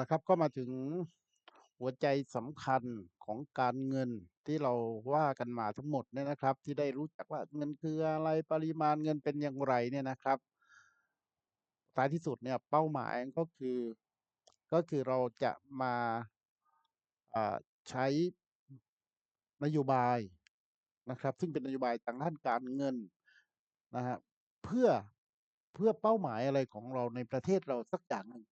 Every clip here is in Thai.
ละครับก็มาถึงหัวใจสำคัญของการเงินที่เราว่ากันมาทั้งหมดเนี่ยนะครับ ที่ได้รู้จักว่าเงินคืออะไรปริมาณเงินเป็นอย่างไรเนี่ยนะครับท้ายที่สุดเนี่ยเป้าหมายก็คือก็คือเราจะมาใช้นโยบายนะครับ ซึ่งเป็นนโยบายทางด้านการเงินนะฮะเพื่อเพื่อเป้าหมายอะไรของเราในประเทศเราสักอย่างหนึ่ง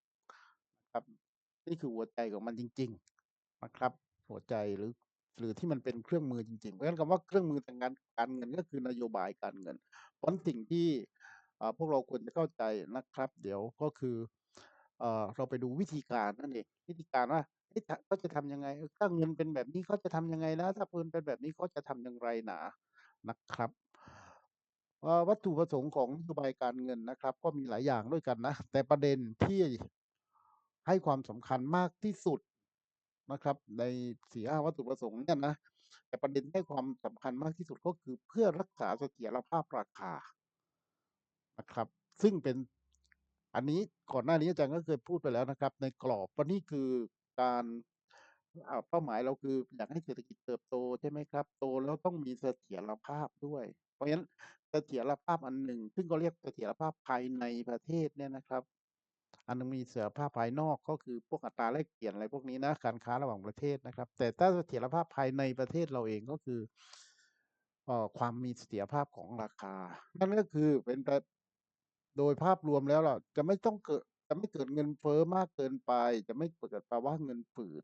นี่คือหัวใจของมันจริง ๆ นะครับ หัวใจหรือหรือที่มันเป็นเครื่องมือจริงๆ เพราะฉะนั้นคำว่าเครื่องมือทางการการเงินก็คือนโยบายการเงินเพราะสิ่งที่พวกเราควรจะเข้าใจนะครับ เดี๋ยวก็คือเอเราไปดูวิธีการนั่นเองวิธีการว่าเขาจะทำยังไงถ้าเงินเป็นแบบนี้เขาจะทำยังไงนะถ้าปืนเป็นแบบนี้เขาจะทำอย่างไรหนานะครับวัตถุประสงค์ของนโยบายการเงินนะครับ ก็มีหลายอย่างด้วยกันนะ แต่ประเด็นที่ ให้ความสำคัญมากที่สุดนะครับ ในสี่ห้าวัตถุประสงค์เนี่ยนะแต่ประเด็นให้ความสำคัญมากที่สุดก็คือเพื่อรักษาเสถียรภาพราคานะครับ ซึ่งเป็นอันนี้ก่อนหน้านี้อาจารย์ก็เคยพูดไปแล้วนะครับ ในกรอบว่านี่คือการเป้าหมายเราคืออยากให้เศรษฐกิจเติบโตใช่ไหมครับ โตแล้วต้องมีเสถียรภาพด้วย เพราะฉะนั้นเสถียรภาพอันหนึ่ง ซึ่งก็เรียกเสถียรภาพภายในประเทศเนี่ยนะครับ อันนึงมีเสถียรภาพภายนอกก็คือพวกอัตราแลกเปลี่ยนอะไรพวกนี้นะการค้าระหว่างประเทศนะครับ แต่ถ้าเสถียรภาพภายในประเทศเราเองก็คือความมีเสถียรภาพของราคา นั่นก็คือเป็นประโดยภาพรวมแล้วเราจะไม่ต้องเกิดจะไม่เกิดเงินเฟ้อมากเกินไป จะไม่เกิดภาวะเงินฝืด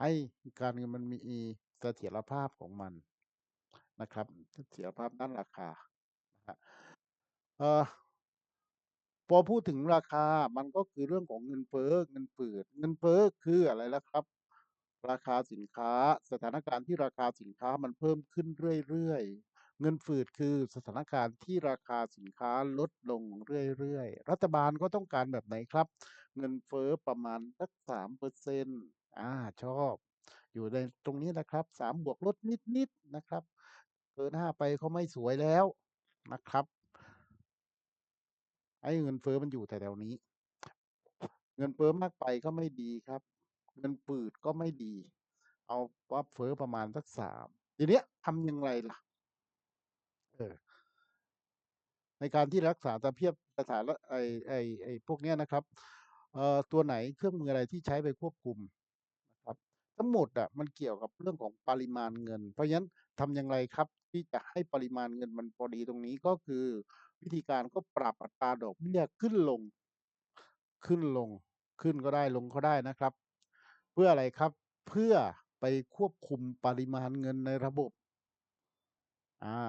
ให้การเงินมันมีเสถียรภาพของมันนะครับเสถียรภาพด้านราคาเอ่อ พอพูดถึงราคา มันก็คือเรื่องของเงินเฟ้อ เงินฝืด เงินเฟ้อคืออะไรล่ะครับ ราคาสินค้า สถานการณ์ที่ราคาสินค้ามันเพิ่มขึ้นเรื่อยๆ เงินฝืดคือสถานการณ์ที่ราคาสินค้าลดลงเรื่อยๆ รัฐบาลก็ต้องการแบบไหนครับ เงินเฟ้อประมาณสัก3%อร์เซ็นต์อ่าชอบ อยู่ในตรงนี้นะครับ3บวกลดนิดๆนะครับ เกิน5ไปเขาไม่สวยแล้วนะครับ ให้เงินเฟ้อมันอยู่แต่แถวนี้ เงินเฟ้อมากไปก็ไม่ดีครับ เงินฝืดก็ไม่ดี เอาว่าเฟ้อประมาณสัก3ทีเนี้ยทำย่างไรล่ะเออในการที่รักษาสเพียบสถานไอ้ไอ้ไอ้พวกเนี้ยนะครับเอ่อตัวไหนเครื่องมืออะไรที่ใช้ไปควบคุมนะครับ ทั้งหมดอะมันเกี่ยวกับเรื่องของปริมาณเงิน เพราะฉะนั้นทำอย่างไรครับ ที่จะให้ปริมาณเงินมันพอดีตรงนี้ก็คือ วิธีการก็ปรับอัตราดอกเบี้ยขึ้นลง ขึ้นลง ขึ้นก็ได้ลงก็ได้นะครับ เพื่ออะไรครับ เพื่อไปควบคุมปริมาณเงินในระบบ อ่า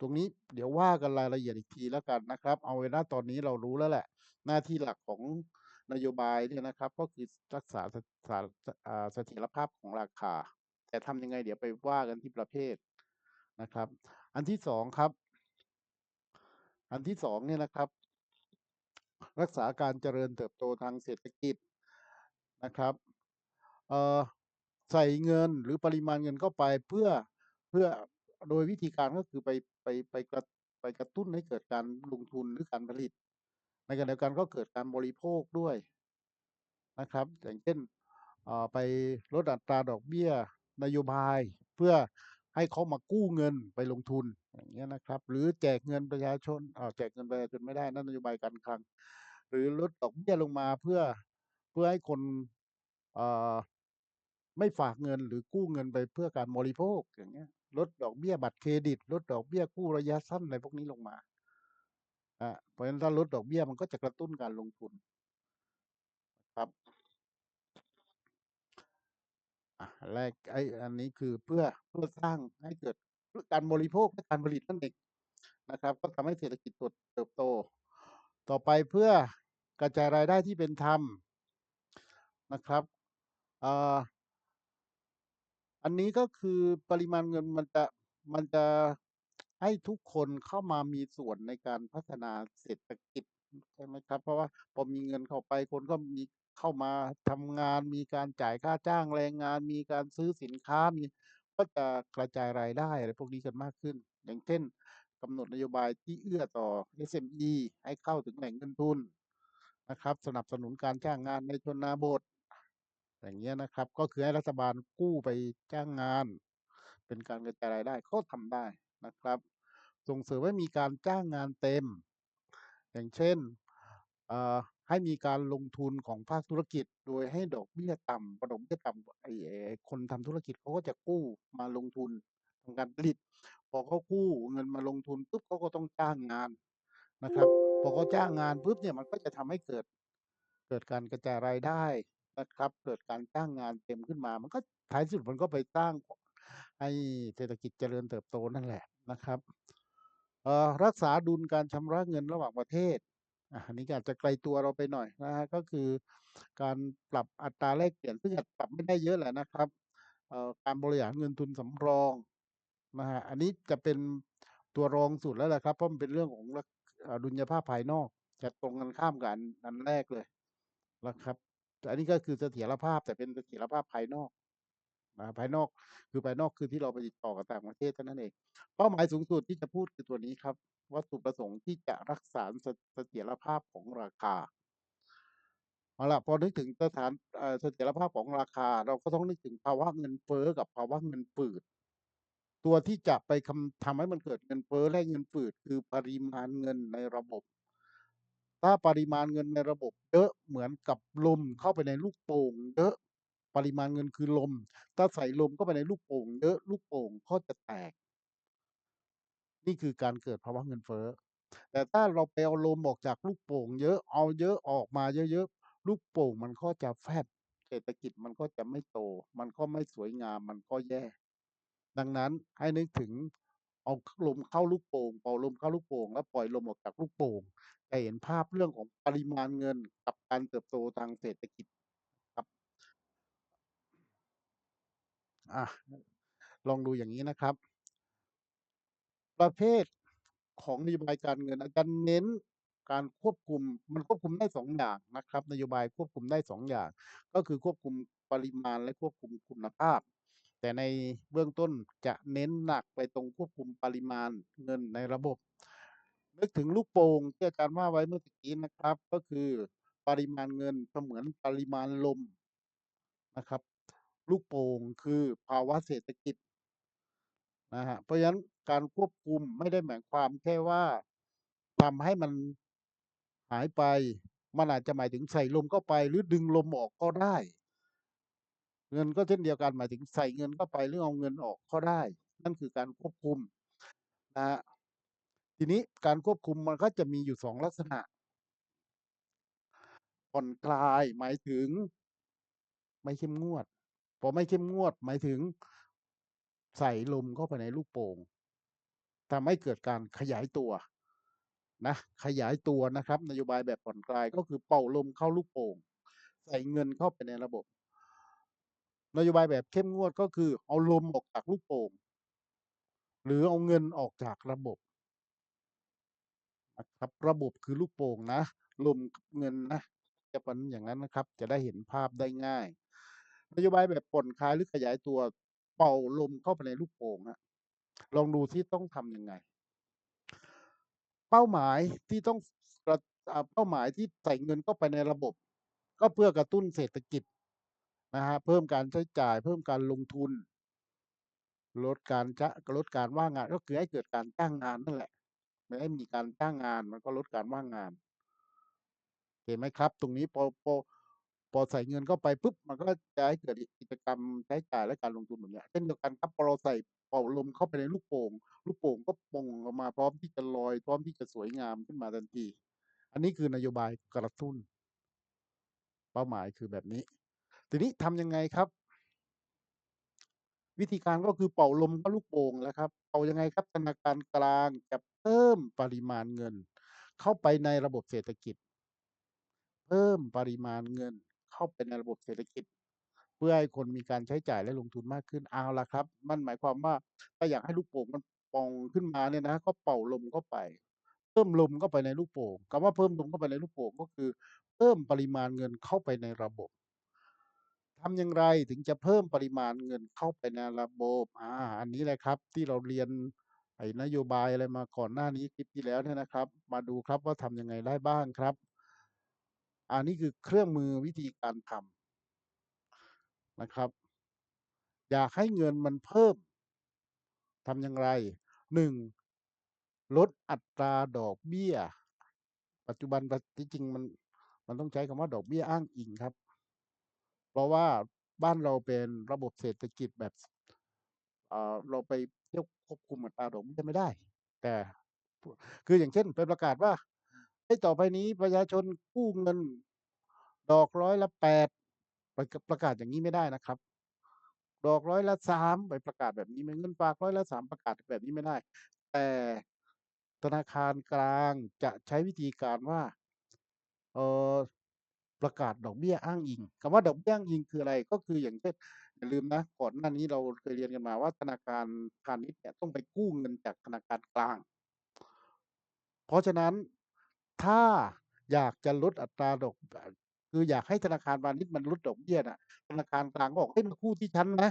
ตรงนี้เดี๋ยวว่ากันรายละเอียดอีกทีแล้วกันนะครับ เอาไว้ณตอนนี้เรารู้แล้วแหละ หน้าที่หลักของนโยบายเนี่ยนะครับ ก็คือรักษาสสาอ่าเสถียรภาพของราคา แต่ทำยังไงเดี๋ยวไปว่ากันที่ประเภทนะครับ อันที่สองครับ อันที่สองเนี่ยนะครับ รักษาการเจริญเติบโตทางเศรษฐกิจนะครับใส่เงินหรือปริมาณเงินเข้าไปเพื่อเพื่อโดยวิธีการก็คือไปไปไปกระไปกระตุ้นให้เกิดการลงทุนหรือการผลิต ในขณะเดียวกันก็เกิดการบริโภคด้วยนะครับอย่างเช่นไปลดอัตราดอกเบี้ยนโยบาย เพื่อให้เขามากู้เงินไปลงทุน อย่างเงี้ยนะครับ หรือแจกเงินประชาชนเอ่อแจกเงินประชาชนไม่ได้นั่นนโยบายการคลัง หรือลดดอกเบี้ยลงมาเพื่อเพื่อให้คนอ่ไม่ฝากเงินหรือกู้เงินไปเพื่อการบริโภคอย่างเงี้ยลดดอกเบี้ยบัตรเครดิต ลดดอกเบี้ยกู้ระยะสั้นอะไรพวกนี้ลงมาอ่าเพราะฉะนั้นถ้าลดดอกเบี้ยมันก็จะกระตุ้นการลงทุนครับอะแรกไอ้อันนี้คือเพื่อเพื่อสร้างให้เกิด การบริโภคและการผลิตนั่นเองนะครับ ก็ทำให้เศรษฐกิจเติบโต ต่อไปเพื่อกระจายรายได้ที่เป็นธรรมนะครับอันนี้ก็คือปริมาณเงินมันจะมันจะให้ทุกคนเข้ามามีส่วนในการพัฒนาเศรษฐกิจใช่ไหมครับ เพราะว่าพอมีเงินเข้าไปคนก็มีเข้ามาทำงาน มีการจ่ายค่าจ้างแรงงาน มีการซื้อสินค้ามี ก็จะกระจายรายได้อะไรพวกนี้กันมากขึ้น อย่างเช่นกำหนดนโยบายที่เอื้อต่อ SME ให้เข้าถึงแหล่งเงินทุนนะครับ สนับสนุนการจ้างงานในชนบท อย่างเงี้ยนะครับ ก็คือให้รัฐบาลกู้ไปจ้างงาน เป็นการกระจายรายได้ก็ทำได้นะครับ ส่งเสริมให้มีการจ้างงานเต็ม อย่างเช่นอ ให้มีการลงทุนของภาคธุรกิจ โดยให้ดอกเบี้ยต่ำพอดอกเบี้ยต่ำไอ้คนทำธุรกิจเขาก็จะกู้มาลงทุนทางการผลิต พอเขากู้เงินมาลงทุนปุ๊บเขาก็ต้องจ้างงานนะครับ พอเขาจ้างงานปุ๊บเนี่ยมันก็จะทำให้เกิด เกิดการกระจายรายได้นะครับ เกิดการจ้างงานเต็มขึ้นมา มันก็ท้ายสุดมันก็ไปสร้างให้เศรษฐกิจเจริญเติบโตนั่นแหละนะครับรักษาดุลการชำระเงินระหว่างประเทศ อันนี้อาจจะไกลตัวเราไปหน่อยนะครับก็คือการปรับอัตราแลกเปลี่ยนซึ่งอาจปรับไม่ได้เยอะแหละนะครับการบริหารเงินทุนสำรองนะครับอันนี้จะเป็นตัวรองสุดแล้วแหละครับเพราะมันเป็นเรื่องของดุลยภาพภายนอกจะตรงกันข้ามกับอันอันแรกเลยนะครับอันนี้ก็คือเสถียรภาพแต่เป็นเสถียรภาพภายนอกนะภายนอกคือภายนอกคือที่เราไปติดต่อกับต่างประเทศเท่านั้นเองเป้าหมายสูงสุดที่จะพูดคือตัวนี้ครับ วัตถุประสงค์ที่จะรักษาเสถียรภาพของราคาเอาละพอนึกถึงสถานเสถียรภาพของราคา เราก็ต้องนึกถึงภาวะเงินเฟ้อกับภาวะเงินฝืด ตัวที่จะไปคำทำให้มันเกิดเงินเฟ้อและเงินฝืดคือปริมาณเงินในระบบ ถ้าปริมาณเงินในระบบเยอะเหมือนกับลมเข้าไปในลูกโป่งเยอะปริมาณเงินคือลม ถ้าใส่ลมเข้าไปในลูกโป่งเยอะลูกโป่งก็จะแตก นี่คือการเกิดภาวะเงินเฟ้อ แต่ถ้าเราไปเอาลมออกจากลูกโป่ง เยอะเอาเยอะออกมาเยอะๆลูกโป่งมันก็จะแฟบเศรษฐกิจมันก็จะไม่โต มันก็ไม่สวยงามมันก็แย่ ดังนั้นให้นึกถึงเอาลมเข้าลูกโป่งเป่าลมเข้าลูกโป่งแล้วปล่อยลมออกจากลูกโป่งจะเห็นภาพเรื่องของปริมาณเงินกับการเติบโตทางเศรษฐกิจครับอาลองดูอย่างงี้นะครับ ประเภทของนโยบายการเงิน อาจารย์เน้นการควบคุมมันควบคุมได้2องอย่างนะครับ นโยบายควบคุมได้2องอย่าง ก็คือควบคุมปริมาณและควบคุมคุณภาพ แต่ในเบื้องต้นจะเน้นหนักไปตรงควบคุมปริมาณเงินในระบบ นึกถึงลูกโป่งที่อาจารย์ว่าไว้เมื่อกี้นะครับ ก็คือปริมาณเงินเสมือนปริมาณลมนะครับ ลูกโป่งคือภาวะเศรษฐกิจ นะครับเพราะฉะนั้นการควบคุมไม่ได้หมายความแค่ว่าทำให้มันหายไป มันอาจจะหมายถึงใส่ลมเข้าไป หรือดึงลมออกก็ได้ เงินก็เช่นเดียวกันหมายถึงใส่เงินเข้าไปหรือเอาเงินออกก็ได้ นั่นคือการควบคุมนะทีนี้การควบคุมมันก็จะมีอยู่2ลักษณะผ่อนคลายหมายถึง ไม่เข้มงวดพอไม่เข้มงวดหมายถึง ใส่ลมเข้าไปในลูกโป่งทำให้เกิดการขยายตัวนะขยายตัวนะครับ นโยบายแบบผ่อนคลายก็คือเป่าลมเข้าลูกโป่งใส่เงินเข้าไปในระบบ นโยบายแบบเข้มงวดก็คือ เอาลมออกจากลูกโป่งหรือเอาเงินออกจากระบบนะครับระบบคือลูกโป่งนะลมเงินนะจะเป็นอย่างนั้นนะครับ จะได้เห็นภาพได้ง่าย นโยบายแบบผ่อนคลายหรือขยายตัว เป่าลมเข้าไปในลูกโป่งครับลองดูซิต้องทำยังไง?เป้าหมายที่ต้องเป้าหมายที่ใส่เงินเข้าไปในระบบ ก็เพื่อกระตุ้นเศรษฐกิจนะครับเพิ่มการใช้จ่าย เพิ่มการลงทุน ลดการจะลดการว่างงานก็คือให้เกิดการจ้างงานนั่นแหละไม่ให้มีการจ้างงานมันก็ลดการว่างงานเห็นไหมครับ?ตรงนี้พอพอ พอใส่เงินเข้าไปปุ๊บมันก็จะให้เกิดกิจกรรมใช้จ่ายและการลงทุนแบบนี้เช่นเดียวกันครับพอเราใส่เป่าลมเข้าไปในลูกโป่งลูกโป่งก็โป่งออกมาพร้อมที่จะลอย พร้อมที่จะสวยงามขึ้นมาทันที อันนี้คือนโยบายกระตุ้น เป้าหมายคือแบบนี้ ทีนี้ทำยังไงครับ?วิธีการก็คือเป่าลมเข้าลูกโป่งแหละครับเป่ายังไงครับ?ธนาคารกลางจะเพิ่มปริมาณเงิน เข้าไปในระบบเศรษฐกิจ เพิ่มปริมาณเงิน เข้าไปในระบบเศรษฐกิจ เพื่อให้คนมีการใช้จ่ายและลงทุนมากขึ้นเอาละครับนั่นหมายความว่าถ้าอยากให้ลูกโป่งมันป่องขึ้นมาเนี่ยนะก็เป่าลมเข้าไป เพิ่มลมเข้าไปในลูกโป่งคำว่าเพิ่มลมเข้าไปในลูกโป่งก็คือ เพิ่มปริมาณเงินเข้าไปในระบบทำอย่างไรถึงจะเพิ่มปริมาณเงินเข้าไปในระบบ?อาอันนี้แหละครับ ที่เราเรียนไอ้นโยบายอะไรมาก่อนหน้านี้คลิปที่แล้วเนี่ยนะครับ มาดูครับว่าทำยังไงได้บ้างครับ อันนี้คือเครื่องมือวิธีการทำนะครับ อยากให้เงินมันเพิ่มทำอย่างไร 1. ลดอัตราดอกเบี้ย ปัจจุบันปที่จริงมันมันต้องใช้คำว่าดอกเบี้ยอ้างอิงครับ เพราะว่าบ้านเราเป็นระบบเศรษฐกิจแบบเอ่อเราไปเที่ยวควบคุมอัตราดอกเบี้ยไม่ได้ แต่คืออย่างเช่นไปประกาศว่า เฮ้ต่อไปนี้ประชาชนกู้เงิน ดอกร้อยละ8ไปกประกาศอย่างงี้ไม่ได้นะครับ ดอกร้อยละ3ไปประกาศแบบนี้เงินฝากร้อยละ3ประกาศแบบนี้ไม่ได้ แต่ธนาคารกลางจะใช้วิธีการว่าเออประกาศดอกเบี้ยอ้างอิงคำว่าดอกเบี้ยอ้างอิงคืออะไรก็คืออย่างเช่นอย่าลืมนะก่อนหน้านี้เราเคยเรียนกันมาว่าธนาคารพาณิชย์เนี่ยต้องไปกู้เงินจากธนาคารกลาง เพราะฉะนั้น ถ้าอยากจะลดอัตราดอก คืออยากให้ธนาคารพาณิชย์มันลดดอกเบี้ยน่ะ ธนาคารกลางก็บอก"เฮ้ยมากู้ที่ฉันนะ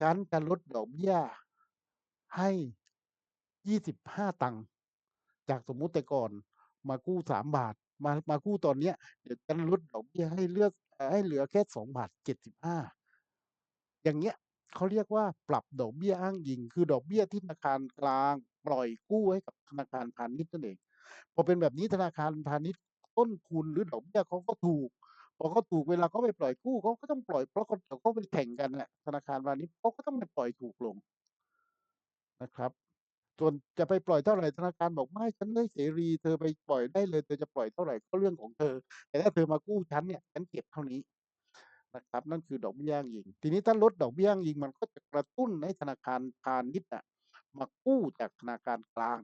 ฉันจะลดดอกเบี้ยให้25ตังค์"จากสมมุติแต่ก่อนมากู้3บาท มามากู้ตอนเนี้ยเดี๋ยวฉันลดดอกเบี้ยให้เลือกให้เหลือแค่2บาท75อย่างเงี้ยเขาเรียกว่าปรับดอกเบี้ยอ้างอิง คือดอกเบี้ยที่ธนาคารกลางปล่อยกู้ให้กับธนาคารพาณิชย์นั่นเอง พอเป็นแบบนี้ธนาคารพาณิชย์ต้นทุนหรือดอกเบี้ยเขาก็ถูกพอเขาถูกเวลาเขาไปปล่อยกู้เขาก็ต้องปล่อยเพราะเขาเดี๋ยวเขาไปแข่งกันน่ะธนาคารพาณิชย์เขาก็ต้องไปปล่อยถูกลงนะครับ ส่วนจะไปปล่อยเท่าไหร่ธนาคารบอก"ไม่ฉันให้เสรี เธอไปปล่อยได้เลย เธอจะปล่อยเท่าไหร่ก็เรื่องของเธอ แต่ถ้าเธอมากู้ฉันเนี่ยฉันเก็บเท่านี้"นะครับ นั่นคือดอกเบี้ยอ้างอิง ทีนี้ถ้าลดดอกเบี้ยอ้างอิงมันก็จะกระตุ้นให้ธนาคารพาณิชย์อะมากู้จากธนาคารกลาง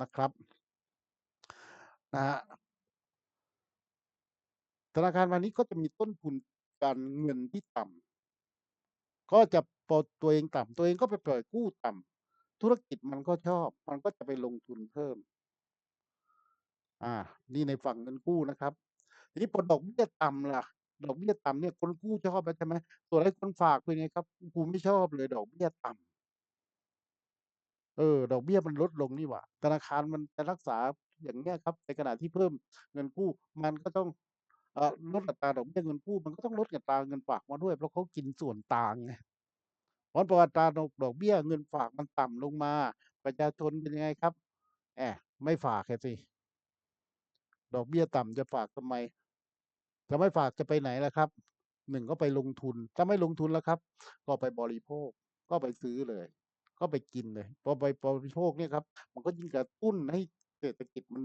นะครับ นะครับธนาคารพาณิชย์ก็จะมีต้นทุนการเงินที่ต่ำก็จะพอตัวเองต่ำตัวเองก็ไปปล่อยกู้ต่ำธุรกิจมันก็ชอบ มันก็จะไปลงทุนเพิ่ม อ่า นี่ในฝั่งเงินกู้นะครับ ทีนี้พอดอกเบี้ยต่ำล่ะ ดอกเบี้ยต่ำเนี่ยคนกู้ชอบใช่ไหมส่วนไอ้คนฝากเป็นไงครับโอ้โฮไม่ชอบเลยดอกเบี้ยต่ำเออ ดอกเบี้ยมันลดลงนี่หว่า ธนาคารมันจะรักษา อย่างเงี้ยครับ ในขณะที่เพิ่มเงินกู้มันก็ต้องอลดอัตราดอกเบี้ยเงินกู้มันก็ต้องลดอัตราเงินฝากมาด้วย เพราะเขากินส่วนต่างไงเพราะออัตราดอกดอกเบี้ยเงินฝากมันต่ำลงมา ประชาชนเป็นยังไงครับแอะไม่ฝากอะสิดอกเบี้ยต่ำจะฝากทำไมจะไม่ฝากจะไปไหนล่ะครับ1ก็ไปลงทุน ถ้าไม่ลงทุนแล่ะครับ ก็ไปบริโภค ก็ไปซื้อเลย ก็ไปกินเลย พอไปบริโภคเนี่ยครับ มันก็ยิ่งกระตุ้นให้ เศรษฐกิจมัน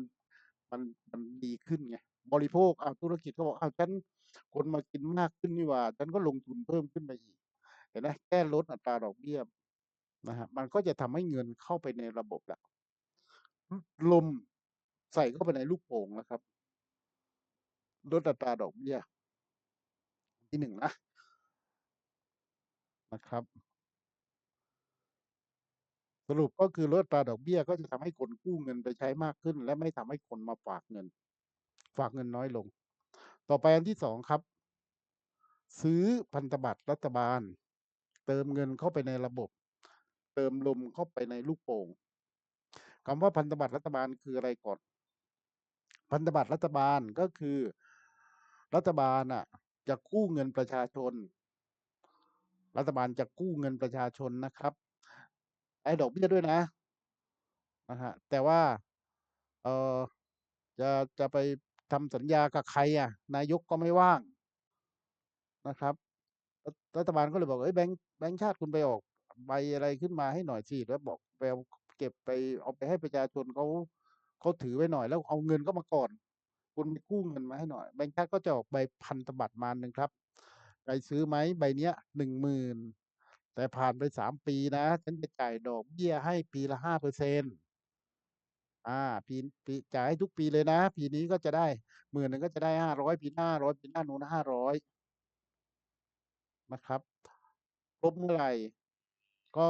มันมันดีขึ้นไงบริโภคอาธุรกิจก็บอกเ"อ้าฉันคนมากินมากขึ้นนี่ว่าฉันก็ลงทุนเพิ่มขึ้นมาอีก"เห็นไหมแค่ลดอัตราดอกเบี้ยนะครับมันก็จะทำให้เงินเข้าไปในระบบแล้วลมใส่เข้าไปในลูกโป่งแล้วครับลดอัตราดอกเบี้ยที่1นะนะครับ รุปก็คือลดตราดอกเบี้ยก็จะทำให้คนกู้เงินไปใช้มากขึ้น และไม่ทำให้คนมาฝากเงิน ฝากเงินน้อยลง ต่อไปอันที่2ครับ ซื้อพันธบัตรรัฐบาล เติมเงินเข้าไปในระบบ เติมลมเข้าไปในลูกโป่งคำว่าพันธบัตรรัฐบาลคืออะไรก่อน พันธบัตรรัฐบาลก็คือ รัฐบาลน่ะ จะกู้เงินประชาชน รัฐบาลจะกู้เงินประชาชนนะครับ ให้ดอกเบี้ยด้วยนะนะครับแต่ว่าเออจะจะไปทำสัญญากับใครอะ นายกก็ไม่ว่างนะครับ รัฐบาลก็เลยบอก"เฮ้ยแบงก์แบงก์ชาติคุณไปออกใบอะไรขึ้นมาให้หน่อยสิ"แล้วบอกไปเอาเก็บไปเอาไปให้ประชาชนเขาเขาถือไว้หน่อย แล้วเอาเงินเข้ามาก่อน คุณไปกู้เงินมาให้หน่อย แบงก์ชาติก็จะออกใบพันธบัตรมานหนึ่งครับ"ใครซื้อไหมใบเนี้ย10,000 แต่ผ่านไป3ปีนะ ฉันจะจ่ายดอกเบี้ยให้ปีละ5%อาปีปีจ่ายให้ทุกปีเลยนะ ปีนี้ก็จะได้10,000ก็จะได้500ปีหน้า500ปีหน้านู้น 500" นะครับครบเมื่อไหร่ก็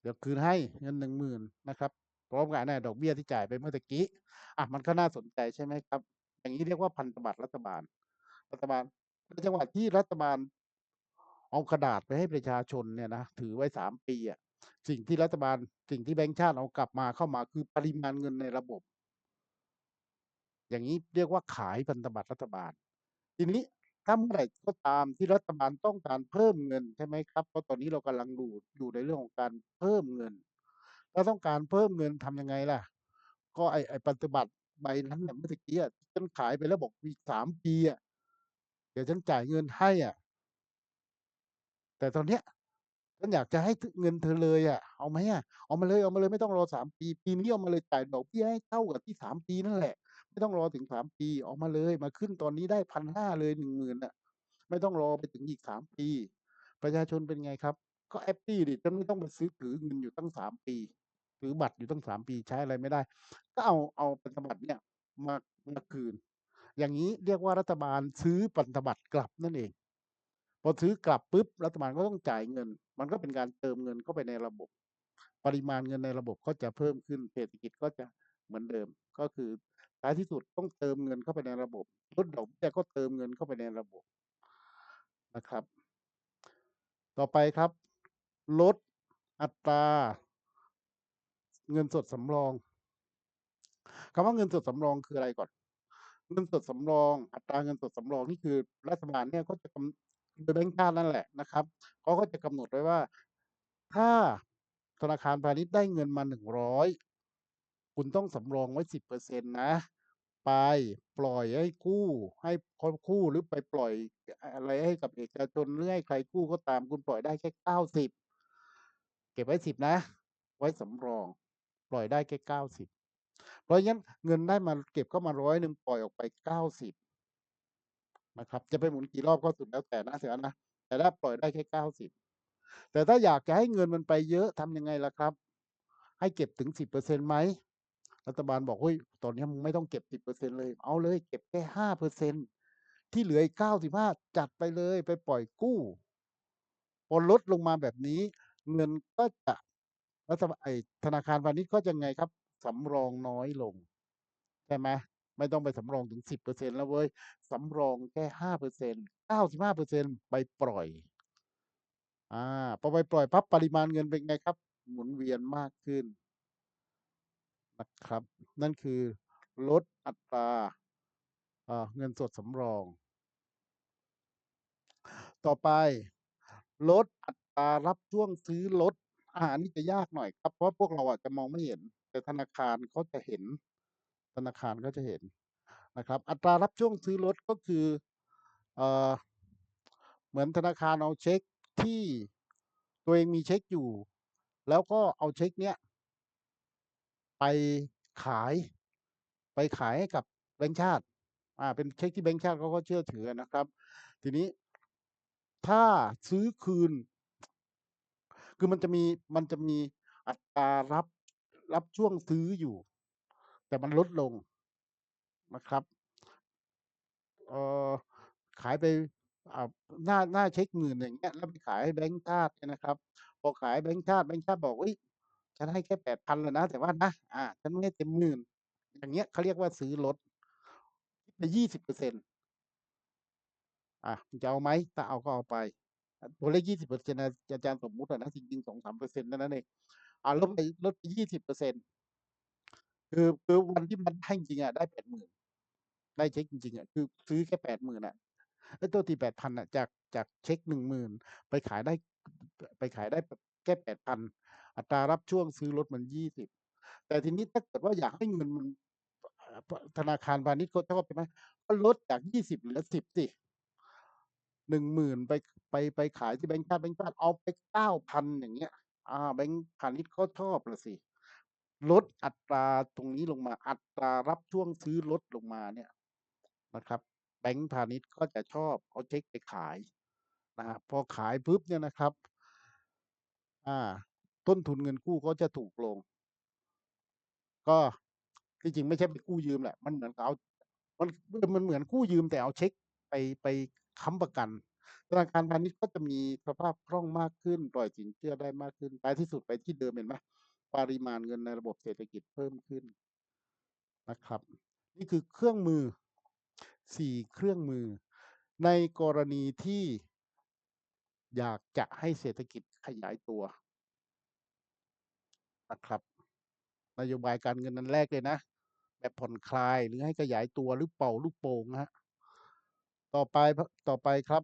เดี๋ยวคืนให้เงิน10,000นนะครับพร้อมกับไอ้นั่นดอกเบี้ยที่จ่ายไปเมื่อตะกี้อะมันก็น่าสนใจใช่ไหมครับ อย่างงี้เรียกว่าพันธบัตรรัฐบาล รัฐบาลในจังหวะที่รัฐบาล เอากระดาษไปให้ประชาชนเนี่ยนะถือไว้3ปีอะสิ่งที่รัฐบาลสิ่งที่แบงก์ชาติเอากลับมาเข้ามาคือปริมาณเงินในระบบ อย่างนี้เรียกว่าขายพันธบัตรรัฐบาล ทีนี้ถ้าเมื่อไหร่ก็ตามที่รัฐบาลต้องการเพิ่มเงินใช่ไหมครับเพราะตอนนี้เรากำลังดูอยู่ในเรื่องของการเพิ่มเงินถ้าต้องการเพิ่มเงินทำยังไงล่ะ ก็ไอไอพันธบัตรใบนั้นเนี่ยเมื่อกี้อะฉันขายไปแล้วบอกมีสามปีอะเดี๋ยวฉันจ่ายเงินให้อะ แต่ตอนเนี้ยฉันอยากจะให้เงินเธอเลยอะเอาไหมอะเอามาเลย เอามาเลย ไม่ต้องรอสามปี ปีนี้เอามาเลย จ่ายดอกเบี้ยให้เท่ากับที่สามปีนั่นแหละ ไม่ต้องรอถึงสามปี เออกมาเลย มาขึ้นตอนนี้ได้พันห้าเลยหนึ่งหมื่นอะ ไม่ต้องรอไปถึงอีกสามปี ประชาชนเป็นไงครับ ก็แอปปี้ดิ ฉันไม่ต้องไปซื้อ ถือเงินอยู่ตั้งสามปี ถือบัตรอยู่ตั้งสามปี ใช้อะไรไม่ได้ ก็เอา เอาพันธบัตรเนี่ยมา มาคืน อย่างนี้เรียกว่า รัฐบาลซื้อพันธบัตรกลับนั่นเอง พอซื้อกลับปุ๊บรัฐบาลก็ต้องจ่ายเงิน มันก็เป็นการเติมเงินเข้าไปในระบบ ปริมาณเงินในระบบก็จะเพิ่มขึ้นเศรษฐกิจก็จะเหมือนเดิม ก็คือท้ายที่สุดต้องเติมเงินเข้าไปในระบบลดดอกเบี้ยก็เติมเงินเข้าไปในระบบนะครับ ต่อไปครับ ลดอัตราเงินสดสำรองคำว่าเงินสดสำรองคืออะไรก่อน เงินสดสำรอง อัตราเงินสดสำรองนี่คือรัฐบาลเนี่ยก็จะ โดยแบงก์ชาตินั่นแหละนะครับเขาก็จะกำหนดไว้ว่า ถ้าธนาคารพาณิชย์ได้เงินมาหนึ่งร้อยคุณต้องสำรองไว้สิบเปอร์เซ็นตนะ ไปปล่อยให้กู้ ให้คนกู้หรือไปปล่อยอะไรให้กับเอกชนหรือให้ใครกู้ก็ตามคุณปล่อยได้แค่เก้าสิบเก็บไว้สิบนะ ไว้สำรอง ปล่อยได้แค่เก้าสิบเพราะงั้นเงินได้มาเก็บเข้ามาร้อยหนึ่งปล่อยออกไปเก้าสิบ นะครับ จะไปหมุนกี่รอบก็สุดแล้วแต่นะเสียนะแต่ถ้าปล่อยได้แค่เก้าสิบแต่ถ้าอยากจะให้เงินมันไปเยอะทำยังไงล่ะครับ ให้เก็บถึงสิบเปอร์เซ็นตไหมรัฐบาลบอกเฮ้ยตอนนี้มึงไม่ต้องเก็บสิบเปอร์เซ็นเลย เอาเลย เก็บแค่ห้าเปอร์เซ็นที่เหลืออีกเก้าสิบห้าจัดไปเลยไปปล่อยกู้พอลดลงมาแบบนี้ เงินก็จะรัฐบาลไอธนาคารพาณิชย์ก็จะไงครับสำรองน้อยลง ใช่ไหม ไม่ต้องไปสำรองถึงสิบเปอร์เซ็นแล้วเว้ยสำรองแค่ห้าเปอร์เซ็นเก้าสิบห้าเปอร์เซ็นไปปล่อย อ่าพอไปปล่อยปั๊บปริมาณเงินเป็นไงครับ หมุนเวียนมากขึ้นนะครับ นั่นคือลดอัตราเงินสดสำรอง ต่อไปลดอัตรารับช่วงซื้อรถอาหานี่จะยากหน่อยครับ เพราะพวกเราอาจจะมองไม่เห็น แต่ธนาคารเขาจะเห็น ธนาคารก็จะเห็นนะครับ อัตรารับช่วงซื้อรถก็คือเอเหมือนธนาคารเอาเช็คที่ตัวเองมีเช็คอยู่ แล้วก็เอาเช็คเนี้ยไปขาย ไปขายให้กับแบงก์ชาติอ่าเป็นเช็คที่แบงก์ชาติเขาก็เชื่อถือนะครับ ทีนี้ถ้าซื้อคืน คือมันจะมีมันจะมีอัตรารับรับช่วงซื้ออยู่ แต่มันลดลงนะครับเออขายไปหน้าหน้าเช็คหมื่นอย่างเงี้ยแล้วไปขายแบงก์ชาตินะครับพอขายแบงก์ชาติแบงก์ชาติบอกเฮ้ยฉันให้แค่แปดพันแล้วนะ แต่ว่านะอ่าฉันไม่ให้เต็มหมื่นอย่างเงี้ยเขาเรียกว่าซื้อรถไปยี่สิบเปอร์เซ็นต์อะจะเอาไหมถ้าเอาก็เอาไปตัวเลขยี่สิบเปอร์เซ็นต์อาจารย์สมมุตินะจริงๆสองสามเปอร์เซ็นต์นั่นเองอ่าลดไปลดไปยี่สิบเปอร์เซ็นต์ คือคือวันที่มันให้จริงอะได้แปดหมื่นได้เช็คจริงๆอะคือซื้อแค่แปดหมื่นอะไอ้ตัวที่แปดพันอะจากจากเช็คหนึ่งหมื่นไปขายได้ ไปขายได้แค่แปดพันอัตรารับช่วงซื้อรถมันยี่สิบแต่ทีนี้ถ้าเกิดว่าอยากให้เงินมันธนาคารพาณิชย์เขาชอบใช่ไหมก็ลดจากยี่สิบเหลือสิบสิหนึ่งหมื่นไปไปไปขายที่แบงก์ชาติแบงก์ชาติเอาไปเก้าพันอย่างเงี้ย อ่า แบงก์พาณิชย์เขาชอบละสิ ลดอัตราตรงนี้ลงมา อัตรารับช่วงซื้อลดลงมาเนี่ยนะครับ แบงก์พาณิชย์ก็จะชอบเอาเช็คไปขายนะครับพอขายปุ๊บเนี่ยนะครับ อ่า ต้นทุนเงินกู้ก็จะถูกลง ก็ที่จริงไม่ใช่ไปกู้ยืมแหละ มันเหมือนเอา มันมันเหมือนกู้ยืมแต่เอาเช็คไปไปค้ำประกันธนาคารพาณิชย์ก็จะมีสภาพคล่องมากขึ้น ปล่อยสินเชื่อได้มากขึ้นท้ายที่สุดไปที่เดิมเห็นไหม ปริมาณเงินในระบบเศรษฐกิจเพิ่มขึ้นนะครับ นี่คือเครื่องมือสี่เครื่องมือ ในกรณีที่อยากจะให้เศรษฐกิจขยายตัวนะครับ นโยบายการเงินนั้นแรกเลยนะ แบบผ่อนคลายหรือให้ขยายตัวหรือเป่าลูกโป่งฮะต่อไปต่อไปครับ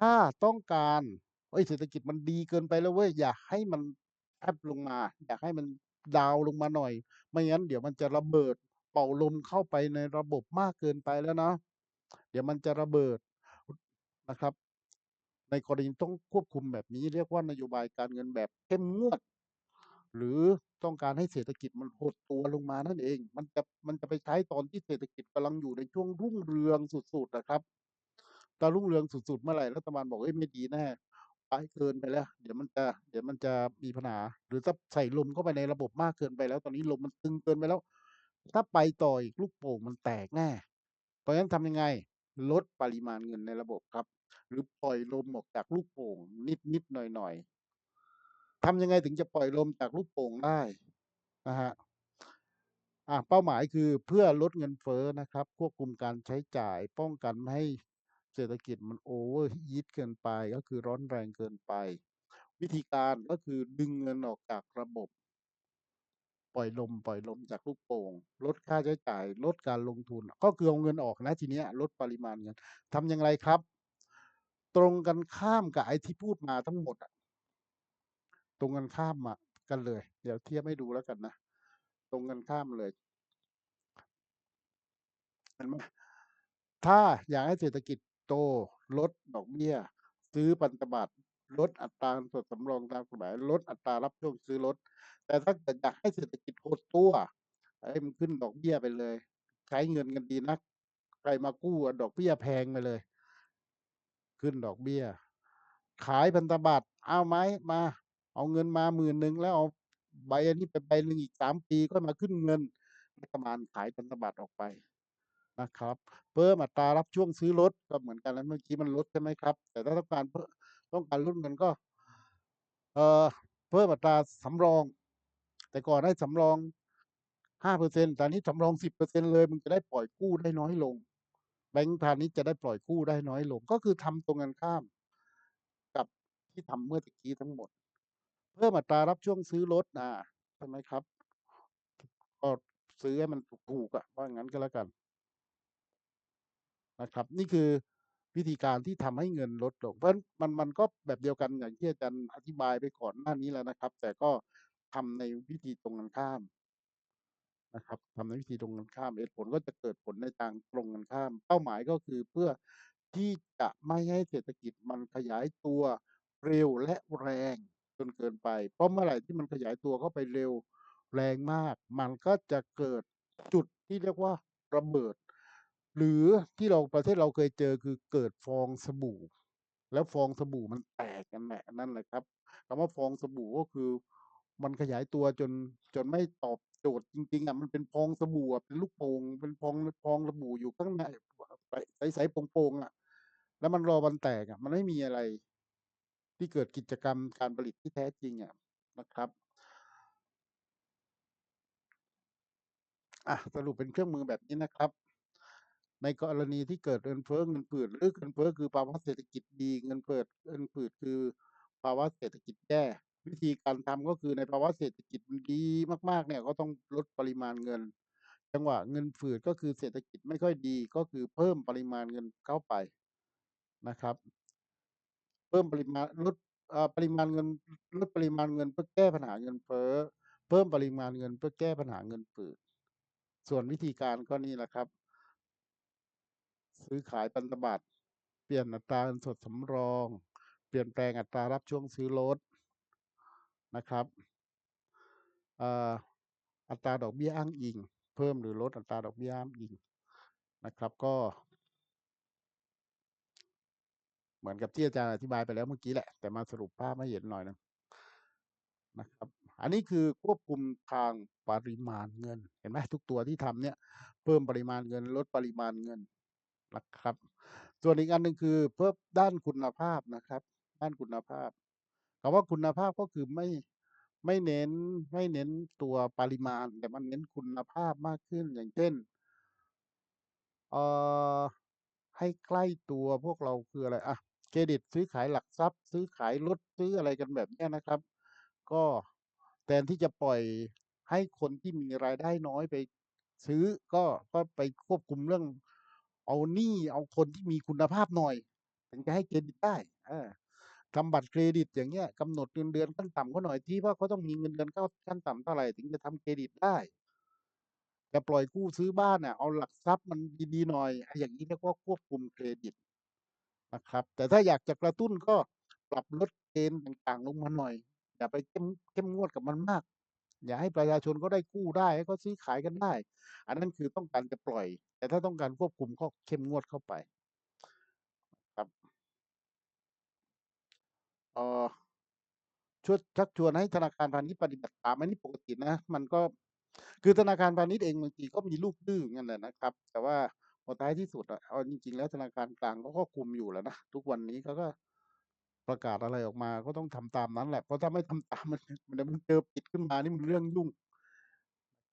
ถ้าต้องการเศรษฐกิจมันดีเกินไปแล้วเว้ยอย่าให้มัน แอบลงมา อยากให้มันดาวลงมาหน่อย ไม่งั้นเดี๋ยวมันจะระเบิด เป่าลมเข้าไปในระบบมากเกินไปแล้วนะ เดี๋ยวมันจะระเบิดนะครับ ในกรณีต้องควบคุมแบบนี้ เรียกว่านโยบายการเงินแบบเข้มงวด หรือต้องการให้เศรษฐกิจมันหดตัวลงมานั่นเอง มันจะมันจะไปใช้ตอนที่เศรษฐกิจกำลังอยู่ในช่วงรุ่งเรืองสุดๆนะครับตอนรุ่งเรืองสุดๆเมื่อไหร่รัฐบาลบอกเอ้ยไม่ดีแน่ ไปเกินไปแล้ว เดี๋ยวมันจะเดี๋ยวมันจะมีปัญหา หรือถ้าใส่ลมเข้าไปในระบบมากเกินไปแล้ว ตอนนี้ลมมันตึงเกินไปแล้ว ถ้าไปต่ออีกลูกโป่งมันแตกแน่เพราะฉะนั้นทำยังไงลดปริมาณเงินในระบบครับ หรือปล่อยลมออกจากลูกโป่งนิดนิดหน่อยหน่อยทำยังไงถึงจะปล่อยลมจากลูกโป่งได้นะฮะอะเป้าหมายคือเพื่อลดเงินเฟ้อนะครับ ควบคุมการใช้จ่ายป้องกันไม่ให้ เศรษฐกิจมันโอเวอร์ฮีทเกินไปก็คือร้อนแรงเกินไป วิธีการก็คือดึงเงินออกจากระบบ ปล่อยลมปล่อยลมจากลูกโป่ง ลดค่าใช้จ่าย ลดการลงทุน ก็คือเอาเงินออกนะทีเนี้ยลดปริมาณเงินทำอย่างไรครับ ตรงกันข้ามกับไอ้ที่พูดมาทั้งหมดอะตรงกันข้ามมากันเลย เดี๋ยวเทียบให้ดูแล้วกันนะตรงกันข้ามเลยเห็นไหมถ้าอยากให้เศรษฐกิจ โต ลดดอกเบี้ย ซื้อพันธบัตร ลดอัตราเงินสดสำรองตามกฎหมาย ลดอัตรารับช่วงซื้อลดแต่ถ้าเกิดอยากให้เศรษฐกิจหดตัวให้มันขึ้นดอกเบี้ยไปเลย ใช้เงินกันดีนัก ใครมากู้อะดอกเบี้ยแพงไปเลย ขึ้นดอกเบี้ย ขายพันธบัตรเอาไหมมา เอาเงินมาหมื่นหนึ่งแล้วเอาใบอันนี้ไปใบหนึ่งอีกสามปีก็มาขึ้นเงินรัฐบาลขายพันธบัตรออกไป นะครับ เพิ่มอัตรารับช่วงซื้อรถก็เหมือนกันแล้วเมื่อกี้มันลดใช่ไหมครับ แต่ถ้าต้องการเพิ่มต้องการลดเงินก็ เอ่อเพิ่มอัตราสำรอง แต่ก่อนให้สำรองห้าเปอร์เซ็นตอนนี้สำรองสิบเปอร์เซ็นเลยมึงจะได้ปล่อยกู้ได้น้อยลง แบงก์พาณิชย์จะได้ปล่อยกู้ได้น้อยลง ก็คือทำตรงกันข้าม กับที่ทำเมื่อตะกี้ทั้งหมด เพิ่มอัตรารับช่วงซื้อรถนะใช่ไหมครับ ก็ซื้อให้มันถูกๆอะว่างั้นก็แล้วกัน นะครับ นี่คือวิธีการที่ทำให้เงินลดลงเพราะมันมันก็แบบเดียวกันอย่างที่อาจารย์อธิบายไปก่อนหน้านี้แล้วนะครับ แต่ก็ทำในวิธีตรงกันข้ามนะครับทำในวิธีตรงกันข้ามเหตุผลก็จะเกิดผลในทางตรงกันข้าม เป้าหมายก็คือเพื่อที่จะไม่ให้เศรษฐกิจมันขยายตัวเร็วและแรงจนเกินไป เพราะเมื่อไหร่ที่มันขยายตัวเข้าไปเร็วแรงมาก มันก็จะเกิดจุดที่เรียกว่าระเบิด หรือที่เราประเทศเราเคยเจอคือเกิดฟองสบู่ แล้วฟองสบู่มันแตกกันแหละนั่นแหละครับคำว่าฟองสบู่ก็คือ มันขยายตัวจนจนไม่ตอบโจทย์จริงๆอะมันเป็นฟองสบู่เป็นลูกโป่งเป็นฟองฟองสบู่อยู่ข้างในใสๆโป่งๆอะ แล้วมันรอวันแตกอะ มันไม่มีอะไร ที่เกิดกิจกรรมการผลิตที่แท้จริงอะนะครับอะสรุปเป็นเครื่องมือแบบนี้นะครับ ในกรณีที่เกิดเงินเฟ้อเงินฝืดหรือเงินเฟ้อคือภาวะเศรษฐกิจดี เงินเฟ้อเงินฝืดคือภาวะเศรษฐกิจแย่วิธีการทำก็คือในภาวะเศรษฐกิจมันดีมากๆ เนี่ยก็ต้องลดปริมาณเงิน จังหวะเงินฝืดก็คือเศรษฐกิจไม่ค่อยดีก็คือเพิ่มปริมาณเงินเข้าไปนะครับ เพิ่มปริมาณลดปริมาณเงินลดปริมาณเงินเพื่อแก้ปัญหาเงินเฟ้อเพิ่มปริมาณเงินเพื่อแก้ปัญหาเงินฝืดส่วนวิธีการก็นี่แหละครับ ซื้อขายพันธบัตร เปลี่ยนอัตราเงินสดสำรอง เปลี่ยนแปลงอัตรารับช่วงซื้อรถนะครับอ่ออัตราดอกเบี้ยอ้างอิง เพิ่มหรือลดอัตราดอกเบี้ยอ้างอิงนะครับก็ เหมือนกับที่อาจารย์อธิบายไปแล้วเมื่อกี้แหละ แต่มาสรุปภาพให้เห็นหน่อยนะนะครับ อันนี้คือควบคุมทางปริมาณเงิน เห็นไหมทุกตัวที่ทำเนี่ย เพิ่มปริมาณเงินลดปริมาณเงิน นะครับ ส่วนอีกอันหนึ่งคือเพิ่มด้านคุณภาพนะครับ ด้านคุณภาพคำว่าคุณภาพก็คือไม่ไม่เน้นไม่เน้นตัวปริมาณ แต่มันเน้นคุณภาพมากขึ้นอย่างเช่นเอ่อให้ใกล้ตัวพวกเราคืออะไรอะเครดิตซื้อขายหลักทรัพย์ ซื้อขายรถซื้ออะไรกันแบบนี้นะครับ ก็แทนที่จะปล่อยใให้คนที่มีรายได้น้อยไปซื้อก็ก็ไปควบคุมเรื่อง เอาหนี้เอาคนที่มีคุณภาพหน่อย ถึงจะให้เครดิตได้เออทำบัตรเครดิตอย่างเงี้ยกำหนดเงินเดือนขั้นต่ำเขาหน่อยสิว่าเขาต้องมีเงินเดือนขั้นต่ำเท่าไหร่ถึงจะทำเครดิตได้จะปล่อยกู้ซื้อบ้านน่ะเอาหลักทรัพย์มันดีๆหน่อยอย่างงี้เรียกว่าควบคุมเครดิตนะครับ แต่ถ้าอยากจะกระตุ้นก็ปรับลดเกณฑ์ต่างๆ ลงมาหน่อย อย่าไปเข้มเข้มงวดกับมันมาก อย่าให้ประชาชนเขาได้กู้ได้ให้เขาซื้อขายกันได้ อันนั้นคือต้องการจะปล่อย แต่ถ้าต้องการควบคุมก็เข้มงวดเข้าไปครับเออชวนชักชวนให้ธนาคารพาณิชย์ปฏิบัติตามอันนี้ปกตินะ มันก็คือธนาคารพาณิชย์เองบางทีก็มีลูกดื้อเหมือนกันแหละนะครับ แต่ว่าพอท้ายที่สุดอะเอาจริงๆแล้วธนาคารกลางเขาก็คุมอยู่แล้วนะทุกวันนี้เขาก็ ประกาศอะไรออกมาก็ต้องทำตามนั้นแหละ เพราะถ้าไม่ทำตาม มันเดี๋ยวมันเจอผิดขึ้นมานี่มันเรื่องยุ่ง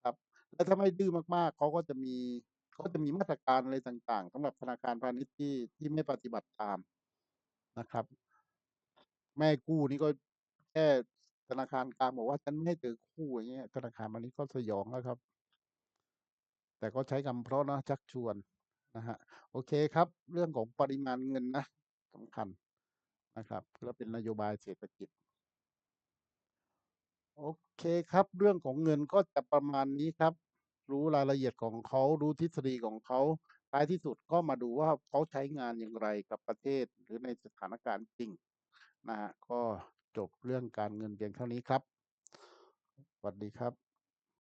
ครับ แล้วถ้าไม่ดื้อมาก ๆ เขาก็จะมี เขาจะมีมาตรการอะไรต่าง ๆ สำหรับธนาคารพาณิชย์ที่ ที่ไม่ปฏิบัติตามนะครับ ไม่ให้กู้นี่ก็แค่ธนาคารกลางบอกว่า"ฉันไม่ให้เธอกู้"อย่างเงี้ย ธนาคารพาณิชย์ก็สยองแล้วครับ แต่ก็ใช้คำเพราะนะชักชวนนะครับโอเคครับ เรื่องของปริมาณเงินนะสำคัญ นะครับและเป็นนโยบายเศรษฐกิจ โอเคครับ เรื่องของเงินก็จะประมาณนี้ครับ รู้รายละเอียดของเขารู้ทฤษฎีของเขาท้ายที่สุดก็มาดูว่าเขาใช้งานอย่างไรกับประเทศหรือในสถานการณ์จริงนะครับก็จบเรื่องการเงินเพียงเท่านี้ครับสวัสดีครับ